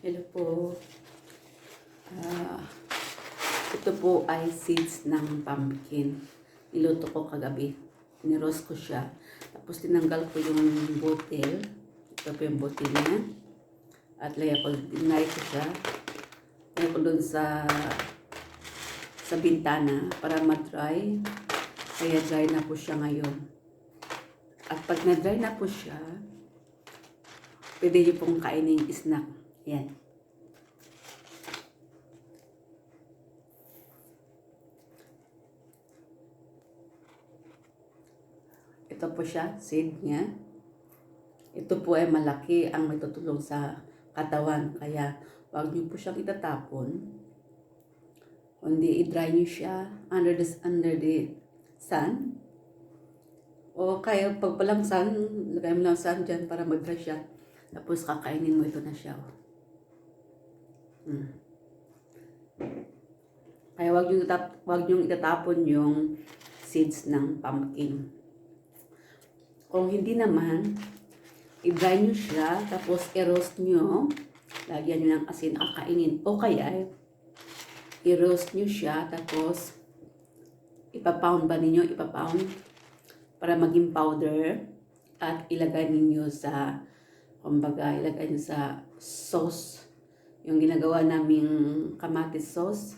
Hello po. Ah, ito po ay seeds ng pumpkin. Niluto ko kagabi. Niroast ko siya. Tapos tinanggal ko yung butil. Ito po yung butil niya. At lagyan ko, dinay ko siya. Lagyan ko dun sa sa bintana para ma-dry. Kaya dry na po siya ngayon. At pag na-dry na po siya, pwede niyo pong kainin snack. Yan. Ito po siya, seed niya. Ito po ay malaki ang may tutulong sa katawan. Kaya, wag niyo po siyang itatapon. Kundi i-dry niyo siya under the, under the sun. O kaya pag palang sun, lagay mo lang sun dyan para mag-dry siya. Tapos kakainin mo ito na siya. oh. Hmm. Kaya wag yung, itap, wag yung itatapon yung seeds ng pumpkin. Kung hindi naman, i-dry nyo siya, tapos i-roast nyo, lagyan nyo ng asin, kakainin. O kaya, i-roast nyo siya, tapos ipapound ba ninyo, ipapound para maging powder at ilagay ninyo sa kumbaga ilagay nyo sa sauce yung ginagawa naming kamatis sauce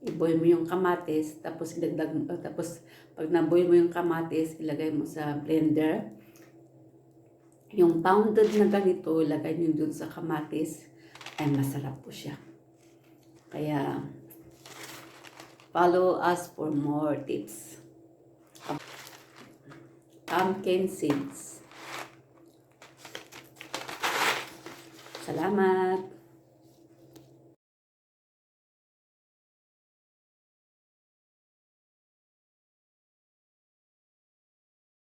i-boil mo yung kamatis tapos idagdag mo tapos pag na-boil mo yung kamatis ilagay mo sa blender yung pounded na ganito ilagay nyo dun sa kamatis ay masarap po siya kaya follow us for more tips pumpkin seeds. Salamat!